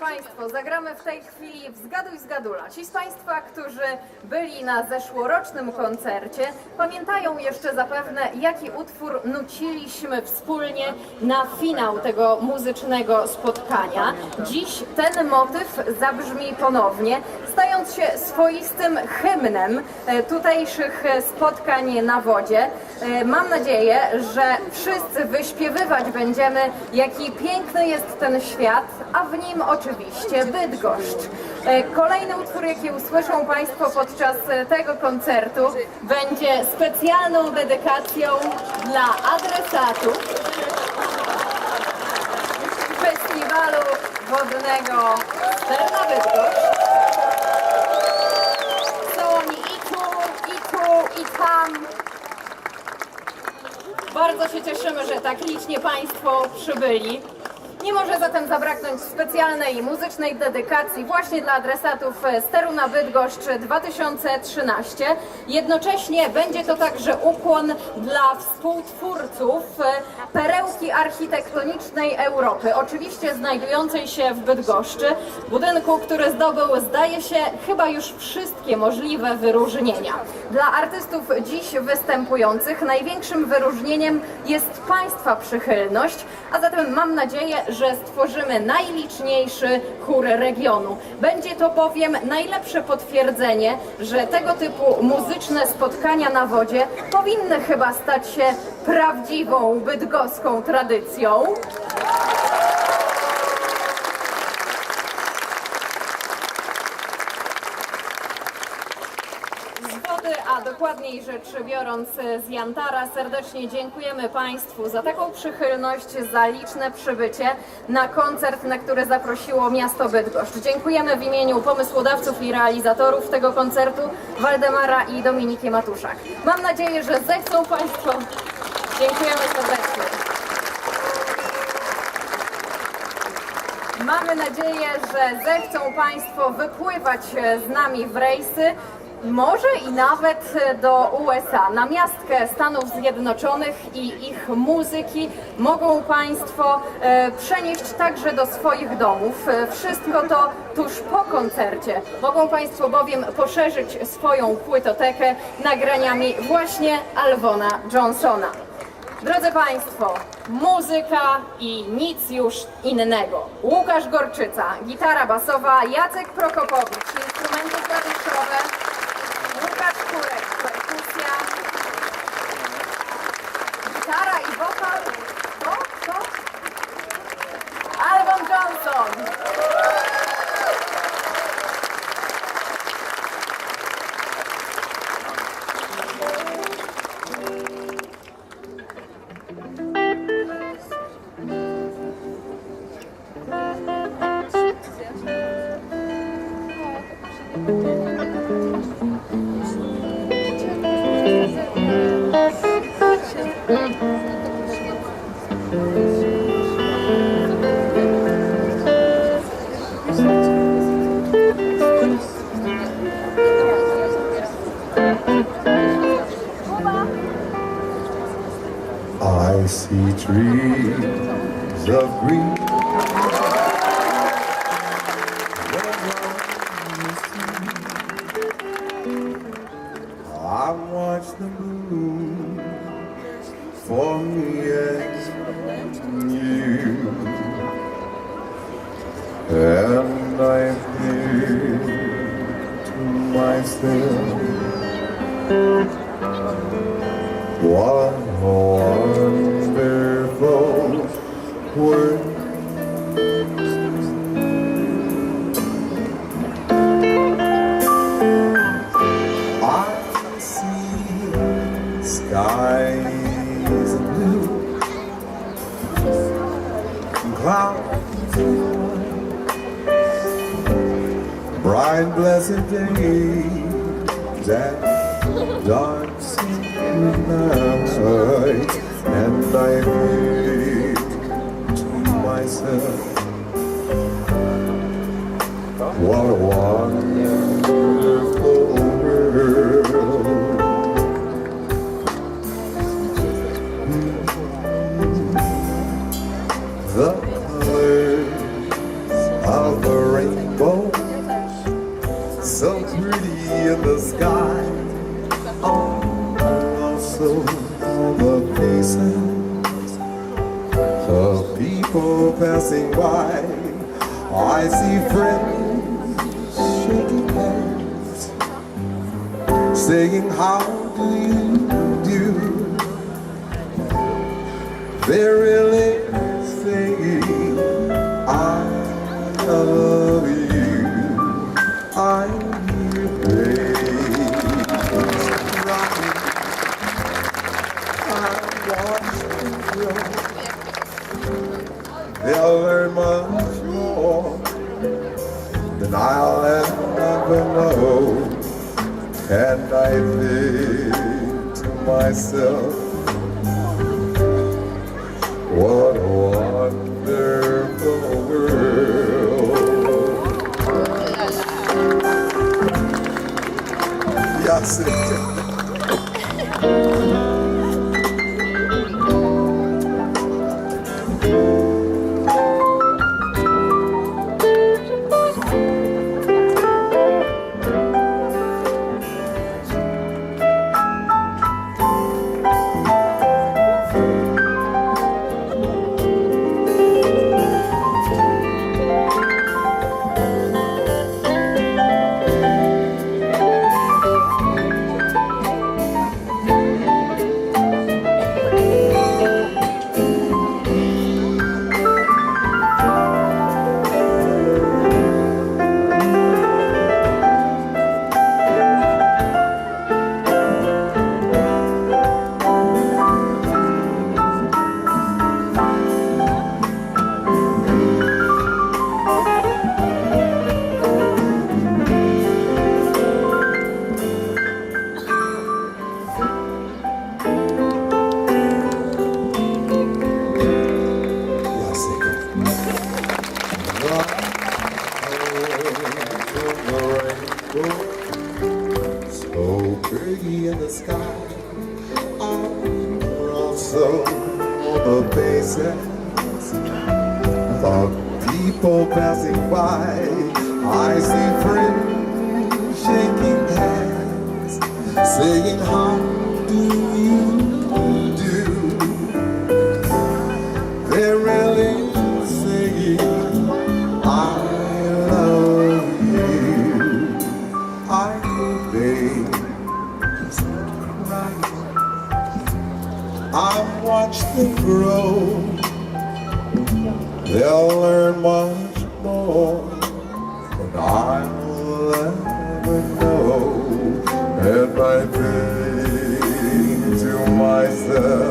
Państwo, zagramy w tej chwili w Zgaduj Zgadula. Ci z Państwa, którzy byli na zeszłorocznym koncercie, pamiętają jeszcze zapewne, jaki utwór nuciliśmy wspólnie na finał tego muzycznego spotkania. Dziś ten motyw zabrzmi ponownie, stając się swoistym hymnem e, tutejszych spotkań na wodzie. E, Mam nadzieję, że wszyscy wyśpiewywać będziemy, jaki piękny jest ten świat, a w nim oczywiście Bydgoszcz. E, Kolejny utwór, jaki usłyszą Państwo podczas e, tego koncertu, będzie specjalną dedykacją dla adresatów festiwalu wodnego Sterna Bydgoszcz. Są oni i tu, i tu, i tam. Bardzo się cieszymy, że tak licznie Państwo przybyli. Nie może zatem zabraknąć specjalnej muzycznej dedykacji właśnie dla adresatów Steruna Bydgoszcz 2013. Jednocześnie będzie to także ukłon dla współtwórców perełki architektonicznej Europy, oczywiście znajdującej się w Bydgoszczy, budynku, który zdobył, zdaje się, chyba już wszystkie możliwe wyróżnienia. Dla artystów dziś występujących największym wyróżnieniem jest Państwa przychylność, a zatem mam nadzieję, że stworzymy najliczniejszy chór regionu. Będzie to bowiem najlepsze potwierdzenie, że tego typu muzyczne spotkania na wodzie powinny chyba stać się prawdziwą bydgoską tradycją. Z wody, a dokładniej rzecz biorąc z Jantara, serdecznie dziękujemy Państwu za taką przychylność, za liczne przybycie na koncert, na który zaprosiło miasto Bydgoszcz. Dziękujemy w imieniu pomysłodawców i realizatorów tego koncertu, Waldemara i Dominiki Matuszak. Mam nadzieję, że zechcą Państwo. Dziękujemy serdecznie. Mamy nadzieję, że zechcą Państwo wypływać e, z nami w rejsy, może i nawet do USA. Na miastkę Stanów Zjednoczonych i ich muzyki mogą Państwo e, przenieść także do swoich domów. E, Wszystko to tuż po koncercie. Mogą Państwo bowiem poszerzyć swoją płytotekę nagraniami właśnie Alwona Johnsona. Drodzy Państwo, muzyka i nic już innego. Łukasz Gorczyca, gitara basowa, Jacek Prokopowicz, instrumenty klawiszowe, Łukasz Kurek, perkusja, gitara i wokal. I see trees of green. And I think to myself. What a wonderful world. Bright blessed days and dark secret nights, and I think to myself, what a wonderful world. The passing by. I see friends shaking hands, saying, How do you do? They're really saying, I love And I think to myself, what a wonderful world. Yes, in the sky the faces of people passing by. I see friends shaking hands, saying, How do you They'll learn much more than I'll ever know. And I think to myself,